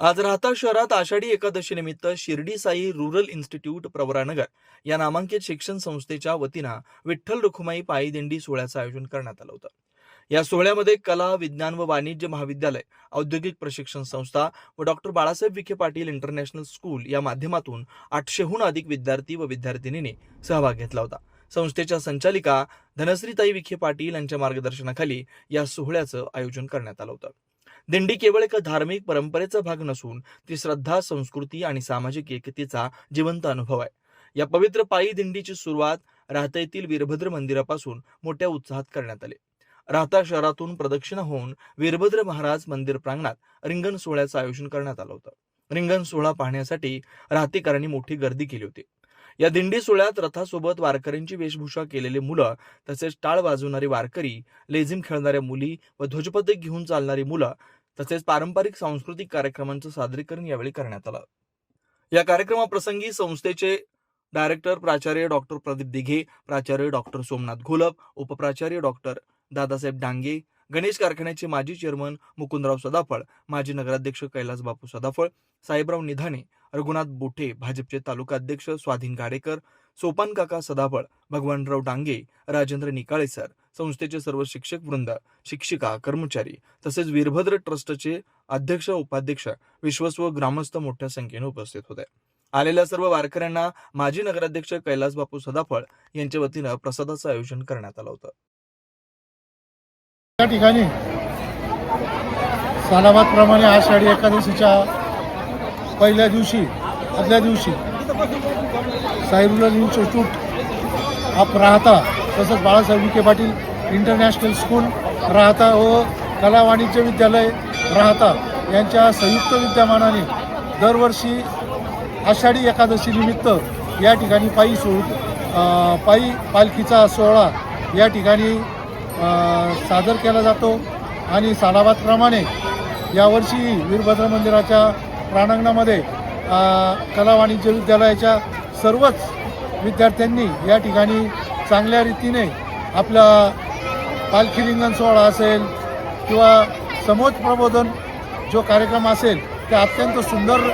आज राहता शहरात आषाढी एकादशी निमित्त शिर्डी साई रुरल इन्स्टिट्यूट प्रवरानगर या नामांकित शिक्षण संस्थेच्या वतीनं विठ्ठल रुखुमाई पायी दिंडी सोहळ्याचं आयोजन करण्यात आलं होतं. या सोहळ्यामध्ये कला विज्ञान व वाणिज्य महाविद्यालय औद्योगिक प्रशिक्षण संस्था व doctor Balasaheb Vikhe Patil international school या माध्यमातून आठशेहून अधिक विद्यार्थी व विद्यार्थिनींनी सहभाग घेतला होता. संस्थेच्या संचालिका धनश्रीताई विखे पाटील यांच्या मार्गदर्शनाखाली या सोहळ्याचं आयोजन करण्यात आलं होतं. दिंडी केवळ एका धार्मिक परंपरेचा भाग नसून ती श्रद्धा संस्कृती आणि सामाजिक एकतेचा जिवंत अनुभव आहे. या पवित्र पायी दिंडीची सुरुवात राहता येथील वीरभद्र मंदिरापासून मोठ्या उत्साहात करण्यात आली. राहता शहरातून प्रदक्षिणा होऊन वीरभद्र महाराज मंदिर प्रांगणात रिंगण सोहळ्याचं आयोजन करण्यात आलं होतं. रिंगण सोहळा पाहण्यासाठी राहतेकरांनी मोठी गर्दी केली होती. या दिंडी सोहळ्यात रथासोबत वारकऱ्यांची वेशभूषा केलेली मुलं तसेच टाळ वाजवणारी वारकरी लेझिम खेळणाऱ्या मुली व ध्वजपदक घेऊन चालणारी मुलं तसेच पारंपरिक सांस्कृतिक कार्यक्रमांचं सादरीकरण यावेळी करण्यात आलं. या कार्यक्रमाप्रसंगी संस्थेचे डायरेक्टर प्राचार्य डॉक्टर प्रदीप दिघे प्राचार्य डॉक्टर सोमनाथ घोलप उपप्राचार्य डॉक्टर दादासाहेब डांगे गणेश कारखान्याचे माजी चेअरमन मुकुंदराव सदाफळ माजी नगराध्यक्ष कैलास बापू सदाफळ साहेबराव निधाने रघुनाथ बोठे भाजपचे तालुका अध्यक्ष स्वाधीन गाडेकर सोपान काका सदाफळ भगवानराव डांगे राजेंद्र निकाळे सर संस्थेचे सर्व शिक्षक वृंद शिक्षिका कर्मचारी तसेच वीरभद्र ट्रस्टचे अध्यक्ष उपाध्यक्ष विश्वस्व व ग्रामस्थ मोठ्या संख्येने उपस्थित होते. आलेल्या सर्व वारकऱ्यांना माजी नगराध्यक्ष कैलास बापू सदाफळ यांच्या वतीनं प्रसादाचं आयोजन करण्यात आलं होतं. या ठिकाणी सालाबादप्रमाणे आषाढी एकादशीच्या पहिल्या दिवशी आदल्या दिवशी साईरुलर इन्स्टिट्यूट ऑफ राहता तसंच बाळासाहेब विखे पाटील इंटरनॅशनल स्कूल राहता व कला वाणिज्य विद्यालय राहता यांच्या संयुक्त विद्यमानाने दरवर्षी आषाढी एकादशी निमित्त या ठिकाणी पायी सोड पायी पालखीचा सोहळा या ठिकाणी सादर केला जातो आणि सालाबादप्रमाणे यावर्षी वीरभद्र मंदिराच्या प्रांगणामध्ये कला वाणिज्य विद्यालयाच्या सर्वच विद्यार्थ्यांनी या ठिकाणी चांगल्या रीतीने आपला पालखी रिंगण सोहळा असेल किंवा समोज प्रबोधन जो कार्यक्रम असेल ते अत्यंत सुंदर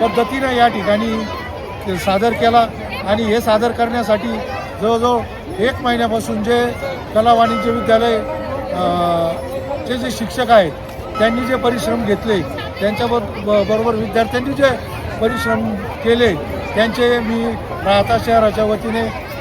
पद्धतीने या ठिकाणी ते सादर केला आणि हे सादर करण्यासाठी जवळजवळ एक महिन्यापासून जे कला वाणिज्य विद्यालय चे जे शिक्षक आहेत त्यांनी जे परिश्रम घेतले त्यांच्याबर बरोबर विद्यार्थ्यांनी जे परिश्रम केले त्यांचे मी राहता शहराच्या वतीने